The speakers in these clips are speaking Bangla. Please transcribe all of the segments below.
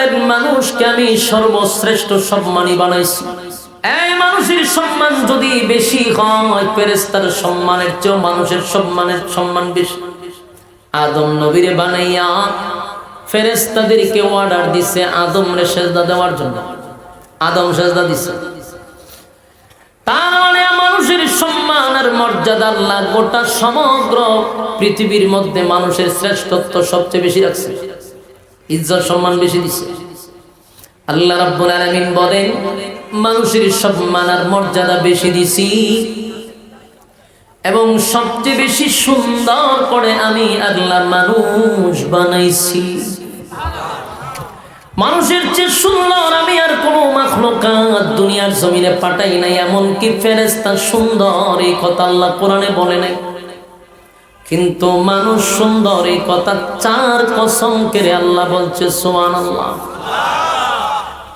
বলেন মানুষকে আমি সর্বশ্রেষ্ঠ সম্মানী বানাইছি। এই মানুষের সম্মান যদি বেশি হয় ফেরেস্তার সম্মানের চেয়েও মানুষের সম্মানের সম্মান বেশি। আদম নবীরে বানাইয়া ফেরেস্তাদেরকে অর্ডার দিছে আদম রে সেজদা দেওয়ার জন্য। আদম সেজদা দিছে। তার মানে মানুষের সম্মান আর মর্যাদা আল্লাহ গোটা সমগ্র পৃথিবীর মধ্যে মানুষের শ্রেষ্ঠত্ব সবচেয়ে বেশি রাখছে। ইজ্জত সম্মান বেশি দিছে। আল্লাহ রাব্বুল আলামিন বলেন, মানুষের সম্মান আর মর্যাদা বেশি দিছি। এবং সবচেয়ে বেশি সুন্দর করে আমি আল্লাহ মানুষ বানাইছি। মানুষের চেয়ে সুন্দর আমি আর কোনো মাখলুকাত দুনিয়ার জমিনে পাঠাই নাই, এমনকি ফেরেস্তা সুন্দর এই কথা আল্লাহ কোরআনে বলে নাই। কিন্তু মানুষ সুন্দর, এই কথা চার কসম কেড়ে আল্লাহ বলছে সোমান আল্লাহ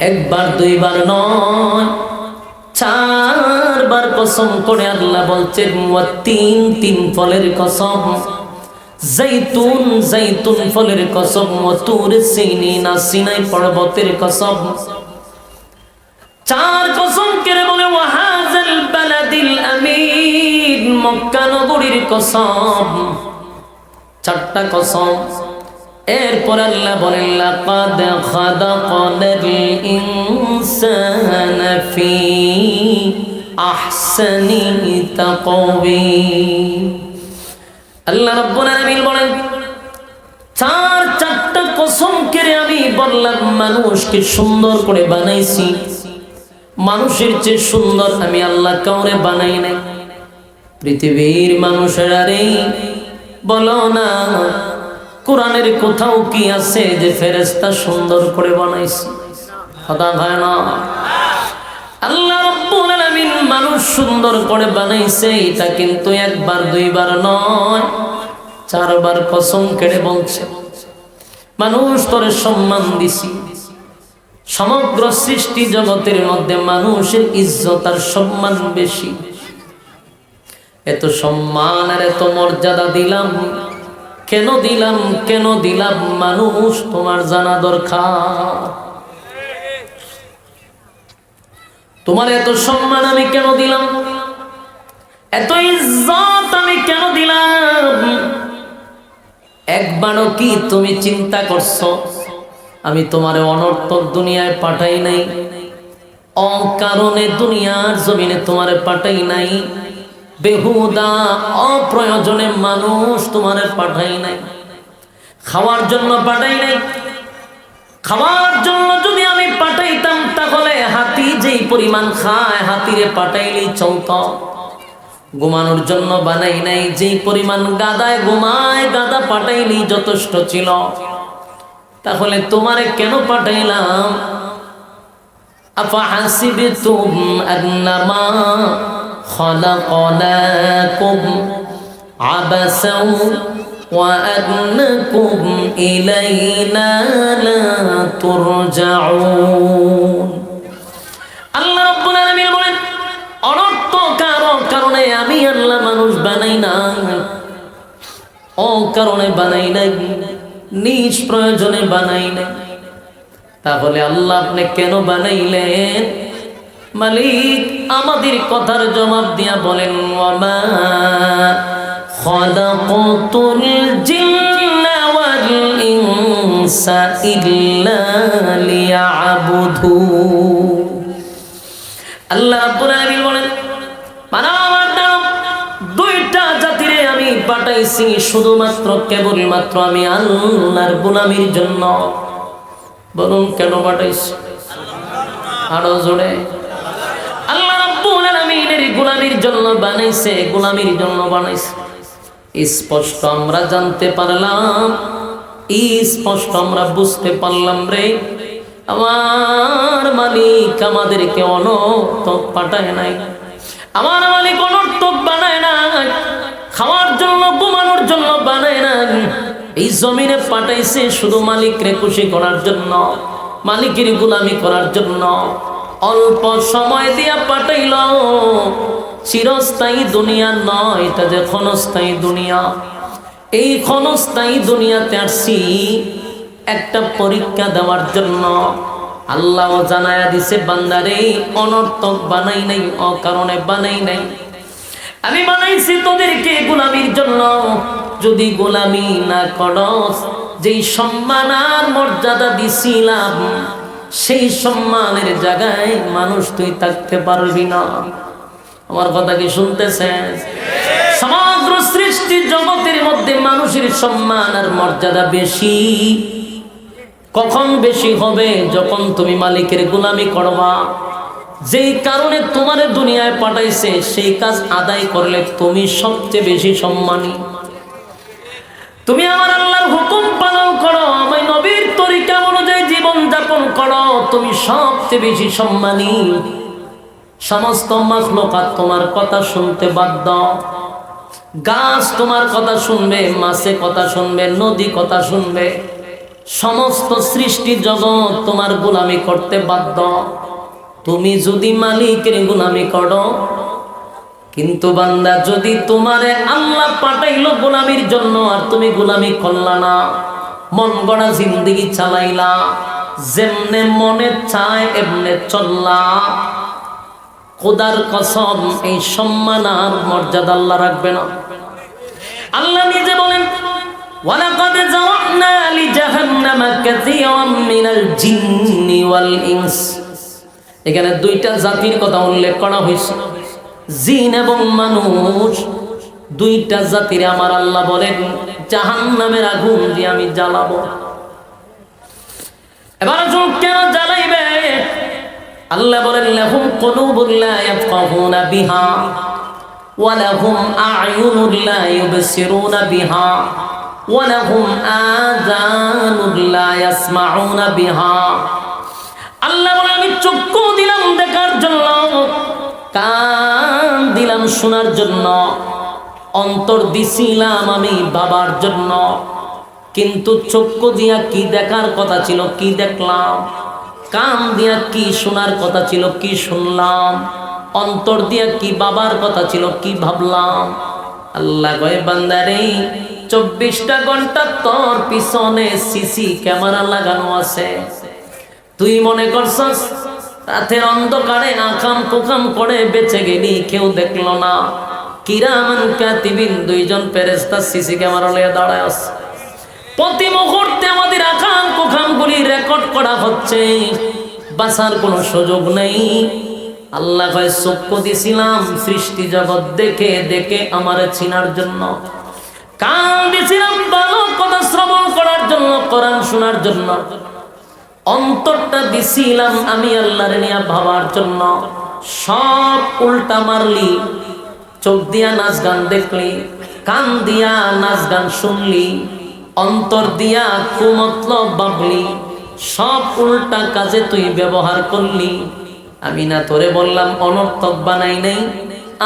একবার, দুইবার নয়, চারবার কসম করে আল্লাহ বলছে তিন তিন ফলের কসম। জৈতুন জৈতুন ফলের কসম ওয়া তুর, সিনিনা, সিনাই পর্বতের কসম। চার কসম কেড়ে বলে ওয়াহাজাল বালাদিল আমিন। মক্কা নগরীর কসম, চারটা কসম। এরপর আল্লাহ বলেন, লাকাদ খালাকানাল ইনসানা ফি আহসানি তাকওয়িম। আল্লাহ রাব্বুল আলামিন বলেন, চার, চারটা কসম কেড়ে আমি বললাম, মানুষকে সুন্দর করে বানাইছি। মানুষের চেয়ে সুন্দর আমি আল্লাহ কাউরে বানাই নাই। পৃথিবীর মানুষেরা রে, বলো না, কোরআনের কোথাও কি আছে যে ফেরেস্তা সুন্দর করে বানাইছে? কথা হয় না। মানুষ সুন্দর করে বানাইছে, এটা কিন্তু একবার, দুইবার নয়, চারবার কেড়ে মানুষ সম্মান সমগ্র সৃষ্টি জগতের মধ্যে মানুষের ইজ্জত আর সম্মান বেশি। এত সম্মান আর এত মর্যাদা দিলাম। কেন দিলাম কেন দিলাম মানুষ, তোমার জানা দরকার। তোমার এত সম্মান আমি কেন দিলাম? এত ইজ্জত আমি কেন দিলাম? একবারও কি তুমি চিন্তা করছ, আমি তোমার অনর্থক দুনিয়ায় পাঠাই নাই? অকারণে দুনিয়ার জমিনে তোমার পাঠাই নাই? বেহুদা, অপ্রয়োজনে মানুষ তোমার পাঠাই নাই। খাওয়ার জন্য পাঠাই নাই। খাওয়ার জন্য যদি আমি পাঠাইতাম, তাহলে হাতি যেই পরিমাণ খায়, হাতিরে পাঠাইলেই চলত। ঘুমানোর জন্য বানাই নাই, যেই পরিমাণ গাদায় ঘুমায়, গাদা পাঠাইলেই যথেষ্ট ছিল। তাহলে তোমারে কেন পাঠাইলাম? আপা আফা হাসিবতুম আন্নামা خلقناكم عبثا وأنكم إلينا لا ترجعون আল্লাহ রাব্বুল আলামিন বলেন অনর্থ কারো কারণে আমি আল্লাহ মানুষ বানাই না ও কারণে বানাই নাই নিজ প্রয়োজনে বানাই নাই তাহলে আল্লাহ আপনি কেন বানাইলেন মালিক, আমাদের কথার জবাব দিয়া বলেন ইল্লা আল্লাহ বলেন দুইটা জাতিরে আমি পাঠাইছি, শুধুমাত্র কেবলমাত্র আমি আল্লাহর গোলামির জন্য। বলুন, কেন পাঠাইছি? আরও জোরে। আলামিনের গোলামির জন্য বানাইছে, গোলামির জন্য বানাইছে। স্পষ্ট আমরা জানতে পারলাম, স্পষ্ট আমরা বুঝতে পারলাম রে। আমার মালিক আমাদেরকে অনর্থক পাঠায় নাই। আমার মালিক অনর্থক বানায় না খাওয়ার জন্য, ঘুমানোর জন্য বানায় না এই জমিনে পাঠাইছে শুধু মালিকরে খুশি করার জন্য, মালিকের গুলামি করার জন্য। অল্প সময় দিয়া পাঠাইল। চিরস্থায়ী দুনিয়া নয় এটা যে ক্ষণস্থায়ী দুনিয়া। এই ক্ষণস্থায়ী দুনিয়াতে আসছি একটা পরীক্ষা দেওয়ার জন্য। আল্লাহ জানায়া দিছে, বান্দারে, অনর্থক বানাই নাই, অকারণে বানাই নাই। আমি বানাইছি তোদেরকে গোলামির জন্য। যদি গোলামি না করস, যেই সম্মান আর মর্যাদা দিছিলাম সেই সম্মানের জায়গায় মানুষ তুই থাকতে পারবি না। আমার কথা কি শুনতেছেন? সমগ্র সৃষ্টি জগতের মধ্যে মানুষের সম্মান আর মর্যাদা বেশি। কখন বেশি হবে যখন তুমি মালিকের গোলামি করবা? যেই কারণে তোমার দুনিয়ায় পাঠাইছে, সেই কাজ আদায় করলে তুমি সবচেয়ে বেশি সম্মানী। তুমি আমার আল্লাহর হুকুম পালন করো আমি নবীর তরিকা অনুযায়ী জীবন যাপন করো, তুমি সবচেয়ে বেশি সম্মানী। সমস্ত মাখলোকাত তোমার কথা শুনতে বাধ্য। গাছ তোমার কথা শুনবে, মাছে কথা শুনবে, নদী কথা শুনবে। সমস্ত সৃষ্টি জগৎ তোমার গোলামি করতে বাধ্য। তুমি যদি মালিকের গোলামি করো কিন্তু বান্দা, যদি তোমারে আল্লাহ পাঠাইলো গোলামির জন্য আর তুমি গোলামি করলা না, মন গড়া জিন্দগি চালাইলা, যেমনে মনে চায় এমনে চললা। খোদার কসম, এই সম্মান আর মর্যাদা আল্লাহ রাখবে না। আল্লাহ নিজে বলেন, ওয়ালাকাদ জাওয়ানা লিজাহান্নামা কাসীরাম মিনাল জিন্নি ওয়াল ইনস। এখানে দুইটা জাতির কথা উল্লেখ করা হয়েছে। জিন এবং মানুষ, দুইটা জাতির আমার আল্লাহ বলেন, জাহান্নামের আগুন দিয়ে আমি জ্বালাবো। এবার কেন জ্বালাইবে? আল্লাহ বলেন, লাহুম কুলুবুল লা বিহা, ওয়া লাহুম আ'য়ুনুন লা ইউবসিরুনা বিহা, ওয়া লাহুম আযানুন লা ইয়াসমাউনা বিহা। আল্লাহ বলে আমি চক্ষু দিলাম দেখার জন্য। দিলাম শোনার জন্য। অন্তর দিছিলাম আমি বাবার জন্য। কিন্তু চক্ষু দিয়া কি দেখার কথা ছিল, কি দেখলাম? কান দিয়া কি শোনার কথা ছিল, কি শুনলাম? অন্তর দিয়া কি বাবার কথা ছিল, কি ভাবলাম? আল্লাহ বান্দারে, চব্বিশটা ঘণ্টা তোর পিছনে সিসি ক্যামেরা লাগানো আছে। তুই মনে করছস রাতের অন্ধকারে আকাম কুকাম করে বেঁচে গেলি, কেউ দেখল না। কিরামান কাতিবিন, দুইজন ফেরেস্তা সিসি ক্যামেরা লয়ে দাঁড়ায় আছে। প্রতি মুহূর্তে আমাদের আকাম কুকাম গুলি রেকর্ড করা হচ্ছে। বাঁচার কোনো সুযোগ নেই। আল্লাহ কয় চক্ষু দিছিলাম সৃষ্টি জগৎ দেখে দেখে আমার চিনার জন্য। কান দিছিলাম ভালো কথা শ্রবণ করার জন্য, কোরআন শোনার জন্য। অন্তরটা দিছিলাম আমি আল্লাহর নিয়া ভাবার জন্য। সব উল্টা মারলি, চোখ দিয়া নাচ গান দেখলি, কান দিয়া নাচ গান শুনলি, অন্তর দিয়া কুমতলব বাবলি সব উল্টা কাজে তুই ব্যবহার করলি। আমি না তোরে বললাম অনর্থক বানাই নাই,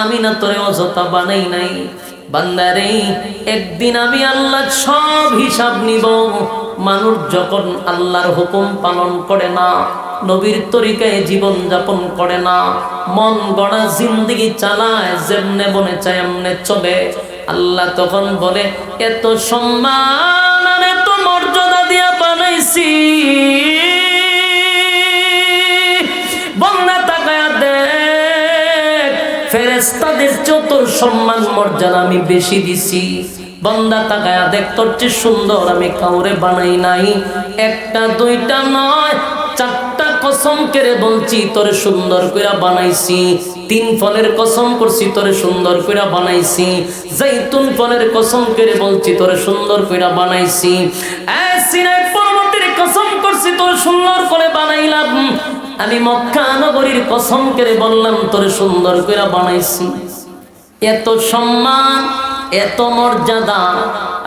আমি না তোরে অযথা বানাই নাই। বান্দারে, একদিন আমি আল্লাহ সব হিসাব নিব। মানুষ যখন আল্লাহর হুকুম পালন করে না, নবীর তরিকায় জীবন যাপন করে না, মন গড়া জিন্দগি চালায়, যেমনে বনে চায় এমনে চলে। আল্লাহ তখন বলে, এত সম্মান এত মর্যাদা দিয়া বানাইছি। ফেরেস্তাদের যত সম্মান, মর্যাদা আমি বেশি দিছি। বন্দা তাকায়া দেখ, তোর চেয়ে সুন্দর আমি কাউরে বানাই নাই। একটা, দুইটা, নয়, চারটা কসম কেড়ে বলছি, তোরে সুন্দর কইরা বানাইছি। তিন ফলের কসম করছি, তোরে সুন্দর কইরা বানাইছি। জাইতুন ফলের কসম কেড়ে বলছি, তোরে সুন্দর কইরা বানাইছি। সিনাই পর্বতের কসম করছি, তোর সুন্দর করে বানাইলাম। আমি মক্কা নগরীর কসম কেড়ে বললাম, তোরে সুন্দর করে বানাইছি। এত সম্মান, এত মর্যাদা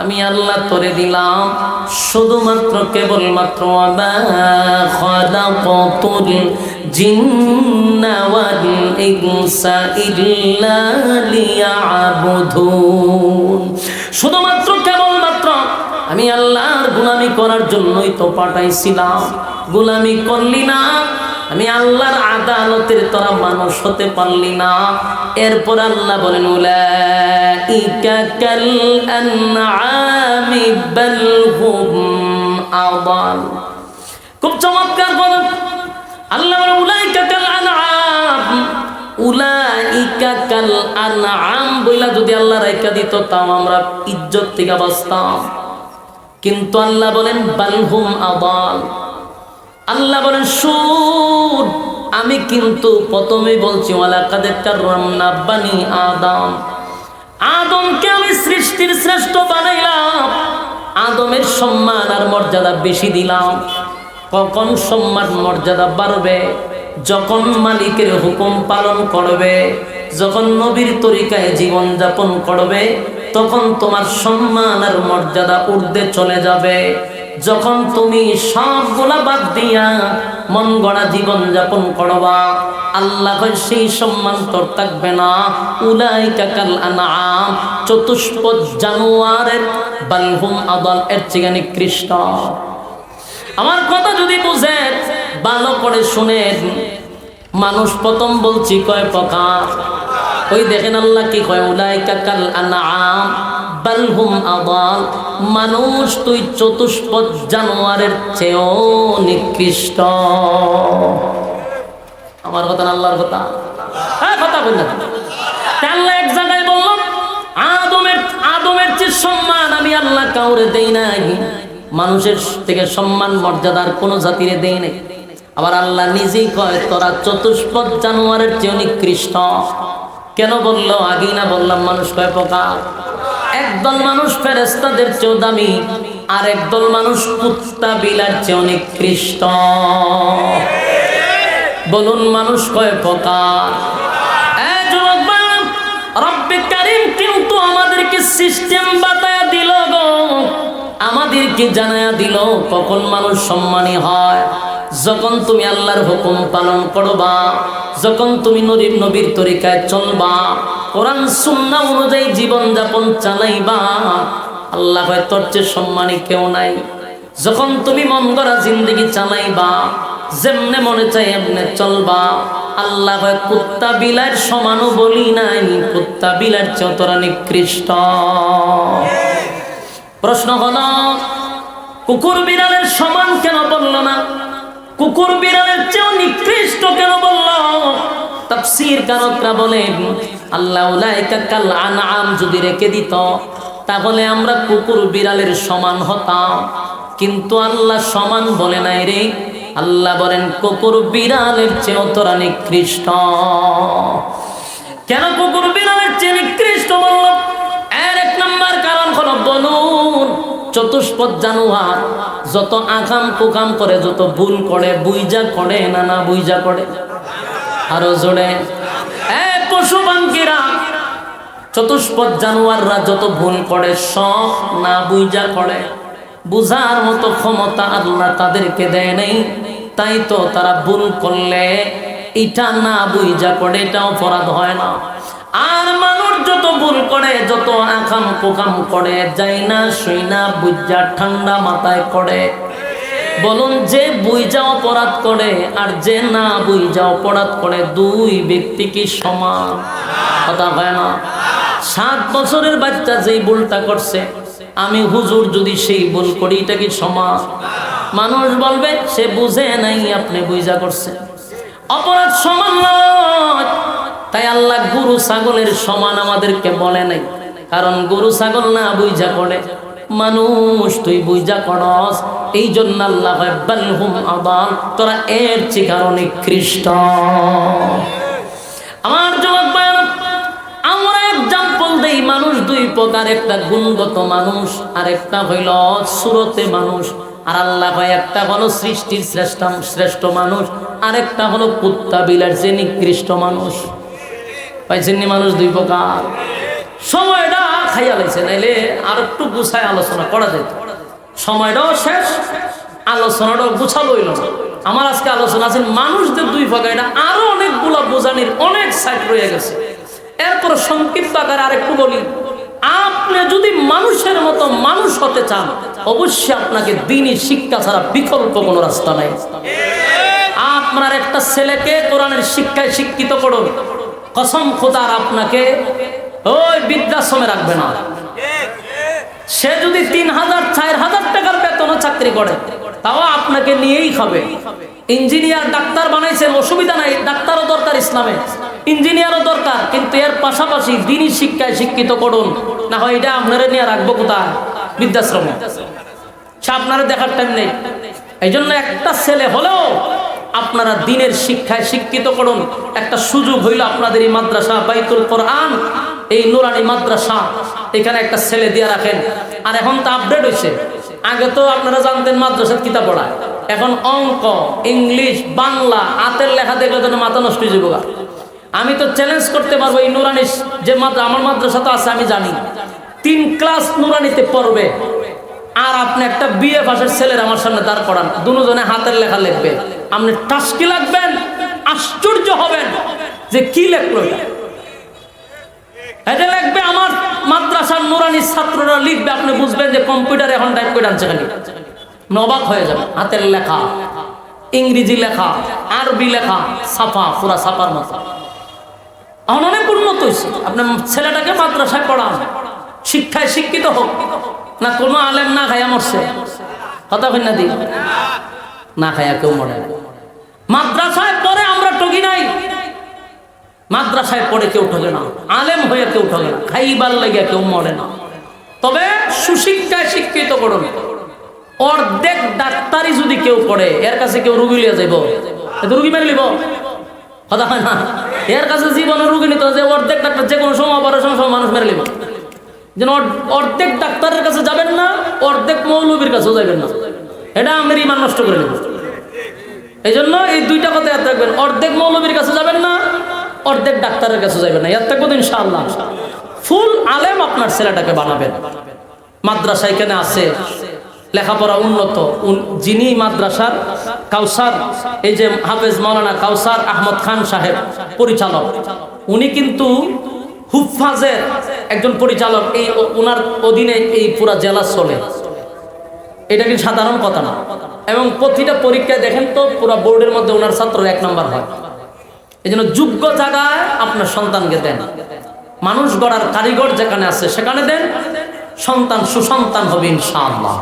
আমি আল্লাহ তোরে দিলাম। শুধুমাত্র কেবলমাত্র শুধুমাত্র কেবলমাত্র আমি আল্লাহর গুলামি করার জন্যই তো পাঠাইছিলাম। গোলামি করলি না আমি আল্লাহর আদালতের তোরা মানুষ হতে পারলি না। এরপর আল্লাহ বলেন, উলাইকা কাল আনআমি বাল হুম আদাল। খুব চমৎকার বল। আল্লাহ বলে, উলাইকা কাল আনআম। উলাইকা কাল আনআম বইলা যদি আল্লাহ রাইকা দিত, তাও আমরা ইজ্জত থেকে বাঁচতাম। কিন্তু আল্লাহ বলেন বালহুম আদাল। আল্লাহ বলেন সুর আমি কিন্তু প্রথমে বলছি বানি আদম। আদমকে আমি সৃষ্টির শ্রেষ্ঠ বানাইলাম। আদমের সম্মান আর মর্যাদা বেশি দিলাম। কখন সম্মান মর্যাদা বাড়বে? যখন মালিকের হুকুম পালন করবে, যখন নবীর তরিকায় জীবন যাপন করবে, তখন তোমার সম্মান আর মর্যাদা ঊর্ধ্বে চলে যাবে। যখন তুমি সব সবগুলা বাদ দিয়া মন গড়া জীবন যাপন করবা, আল্লাহ সেই সম্মান তোর থাকবে না। উলাই কাকাল আনাম চতুষ্পদ জানুয়ারের বালহুম আদল, এর চেয়ে নিকৃষ্ট আমার কথা যদি বুঝেন, ভালো করে শুনেন। মানুষ প্রথম বলছি কয় প্রকার। ওই দেখেন আল্লাহ কি কয় উলাই কাকাল আনাম বালহুম আদাল মানুষ তুই চতুষ্পদ জানোয়ারের চেয়েও নিকৃষ্ট। আমার কথা না, আল্লাহর কথা? হ্যাঁ কথা বললেন। আল্লাহ এক জায়গায় বললাম আদমের আদমের চেয়ে সম্মান আমি আল্লাহ কাউরে দেই নাই। মানুষের থেকে সম্মান, মর্যাদার কোনো জাতিরে দেই নাই। আবার আল্লাহ নিজেই কয়, তোরা চতুষ্পদ জানোয়ারের চেয়ে নিকৃষ্ট। কেন বলল? আগেই না বললাম, মানুষ কয় প্রকার একদল মানুষ ফেরেস্তাদের চেয়েও দামি, আর একদল মানুষ কুত্তা বিলার চেয়ে অনেক কৃষ্ট। বলুন মানুষ কয় প্রকার কিন্তু আমাদেরকে সিস্টেম দিল গো। আমাদেরকে জানায়া দিল কখন মানুষ সম্মানী হয়। যখন তুমি আল্লাহর হুকুম পালন করবা, যখন তুমি নবীর তরিকায় চলবা কোরআন সুন্না অনুযায়ী জীবন যাপন চালাইবা। আল্লাহ হয় তোর চেয়ে সম্মানী কেউ নাই। যখন তুমি মন করা জিন্দগি চালাইবা, যেমনে মনে চাই এমনে চলবা। আল্লাহ হয় কুত্তা বিলার সমানও বলি নাই, কুত্তা বিলার চেয়ে তোরা নিকৃষ্ট। প্রশ্ন হল, কুকুর বিড়ালের সমান কেন বলল না? কুকুর বিড়ালের চেয়েও নিকৃষ্ট কেন বলল? তাফসীর কারকরা বলেন আল্লাহ কাল আনআম যদি রেখে দিত, তাহলে আমরা কুকুর বিড়ালের সমান হতাম। কিন্তু আল্লাহ সমান বলে নাই রে। আল্লাহ বলেন, কুকুর বিড়ালের চেয়েও তোরা নিকৃষ্ট। কেন কুকুর বিড়ালের চেয়ে নিকৃষ্ট বলল? এর এক নম্বর কারণ হলো বলুন, চতুষ্পদ জানুয়ার যত আকাম কুকাম করে, যত ভুল করে, বুইজা করে না না বুইজা করে। আরও জোরে। পশু বাঙ্কিরা চতুষ্পদ জানুয়াররা যত ভুল করে, সব না বুইজা করে। বুঝার মতো ক্ষমতা আল্লাহ তাদেরকে দেয় নাই। তাই তো তারা ভুল করলে এটা না বুইজা করে, এটা অপরাধ হয় না। আর মানুষ যত ভুল করে, যত আকাম পোকাম করে, যাই না শুই না বুঝা ঠান্ডা মাথায় করে। বলুন, যে বুইজা অপরাধ করে আর যে না বুইজা অপরাধ করে, দুই ব্যক্তি কি সমান? কথা হয় না? সাত বছরের বাচ্চা যেই ভুলটা করছে, আমি হুজুর যদি সেই ভুল করি, এটা কি সমান? মানুষ বলবে, সে বুঝে নাই আপনি বুঝা করছে অপরাধ সমান নয়। তাই আল্লাহ গরু ছাগলের সমান আমাদেরকে বলে নাই। কারণ গরু ছাগল না বুঝা করে। মানুষ তুই বুঝা করস এই জন্য আল্লাহ বালহুম তোরা এর চেয়ে কারণে খ্রিস্ট আমার ভাইয়েরা, আমরা এক্সাম্পল দেই মানুষ দুই প্রকার একটা গুণগত মানুষ আর একটা হইল সুরতে মানুষ। আর আল্লাহ একটা হলো সৃষ্টির শ্রেষ্ঠ শ্রেষ্ঠ মানুষ আর একটা হলো কুত্তা বিলার যে নিকৃষ্ট মানুষ। মানুষ দুই প্রকার? সময়টা খাইয়া লাইছে, নাইলে আর একটু গুছায় আলোচনা করা যেত। সময়টাও শেষ, আলোচনাটাও গুছালো হইল আমার আজকে আলোচনা আছে, মানুষদের দুই প্রকার এটা আরও অনেকগুলো বোঝানির অনেক সাইট রয়ে গেছে। এরপর সংক্ষিপ্ত আকারে আরেকটু বলি। আপনি যদি মানুষের মতো মানুষ হতে চান, অবশ্যই আপনাকে দিনই শিক্ষা ছাড়া বিকল্প কোনো রাস্তা নাই। আপনার একটা ছেলেকে কোরআনের শিক্ষায় শিক্ষিত করুন। কসম খোদার আপনাকে ওই বৃদ্ধাশ্রমে রাখবে না। সে যদি তিন হাজার, চার হাজার টাকার বেতনও চাকরি করে, তাও আপনাকে নিয়েই খাবে। ইঞ্জিনিয়ার ডাক্তার বানাইছেন, অসুবিধা নাই, ডাক্তারও দরকার ইসলামে। ইঞ্জিনিয়ারও দরকার, কিন্তু এর পাশাপাশি দিনই শিক্ষায় শিক্ষিত করুন, না হয় এটা আপনারা নিয়ে রাখব কোথায়? বৃদ্ধাশ্রমে। সে আপনারা দেখার টাইম নেই। এই জন্য একটা ছেলে হলেও আপনারা দিনের শিক্ষায় শিক্ষিত করুন। একটা সুযোগ হইল আপনাদের এই মাদ্রাসা বাইতুল কোরআন এই নুরানি মাদ্রাসা, এখানে একটা ছেলে দিয়ে রাখেন। আর এখন তো আপডেট হয়েছে আগে তো আপনারা জানতেন মাদ্রাসার কিতাব পড়ায়। এখন অঙ্ক, ইংলিশ, বাংলা, হাতের লেখা দেখলে তো মাথা নষ্ট হয়ে যাব আমি তো চ্যালেঞ্জ করতে পারব এই নুরানি যে মাদ্রা, আমার মাদ্রাসা তো আছে, আমি জানি। তিন ক্লাস নুরানিতে পড়বে। আর আপনি একটা বিয়ে পাশের ছেলের আমার সামনে দাঁড় করান। দুজনে হাতের লেখা লিখবে। আপনি টাস্কি লাগবেন, আশ্চর্য হবেন যে কি লেখলো এটা? মাদ্রাসার ছাত্ররা লিখবে, আপনি বুঝবেন যে কম্পিউটার এখন টাইপ করে আনছে খালি। আপনি অবাক হয়ে যাবে, হাতের লেখা, ইংরেজি লেখা, আরবি লেখা, সাফা, পুরা সাফার মতো। এখন অনেক উন্নত হয়েছে। আপনার ছেলেটাকে মাদ্রাসায় পড়ান, শিক্ষায় শিক্ষিত হোক, না কোনো আলেম না খাইয়া মরছে। কথা না দি? না খাইয়া কেউ মরে মাদ্রাসায় পড়ে আমরা টগি নাই। মাদ্রাসায় পড়ে কেউ ঠকে না। আলেম হয়ে কেউ ঠকে না। খাইবার লেগে কেউ মরে না। তবে সুশিক্ষায় শিক্ষিত করুন। অর্ধেক ডাক্তারি যদি কেউ পড়ে, এর কাছে কেউ রুগী লিয়ে যাইব। রুগী মেরে লিব কথা হয় না? এর কাছে জীবনে রুগী নিতে অর্ধেক ডাক্তার, যে কোনো সময় অপারেশন সময় মানুষ মেরে লিব যেন অর্ধেক ডাক্তারের কাছে যাবেন না, অর্ধেক মৌলবীর কাছেও যাবেন না। এটা আমার ইমান নষ্ট করে নেব। এই জন্য এই দুইটা কথা ইয়াদ রাখবেন। অর্ধেক মৌলবীর কাছে যাবেন না, অর্ধেক ডাক্তারের কাছে যাবেন না। ইয়াদ থাকব তো ইনশাআল্লাহ। ফুল আলেম আপনার ছেলেটাকে বানাবেন। মাদ্রাসা এখানে আছে? লেখাপড়া উন্নত। যিনি মাদ্রাসার কাউসার, এই যে হাফেজ মৌলানা কাউসার আহমদ খান সাহেব, পরিচালক, উনি কিন্তু হুফাজের একজন পরিচালক। এই ওনার অধীনে এই পুরা জেলা চলে। এটা কিন্তু সাধারণ কথা না। এবং প্রতিটা পরীক্ষায় দেখেন তো পুরো বোর্ডের মধ্যে ওনার ছাত্র এক নম্বর হয়। এই জন্য যোগ্য জায়গায় আপনার সন্তানকে দেন। মানুষ গড়ার কারিগর যেখানে আছে সেখানে দেন সন্তান সুসন্তান হবে ইনশাআল্লাহ।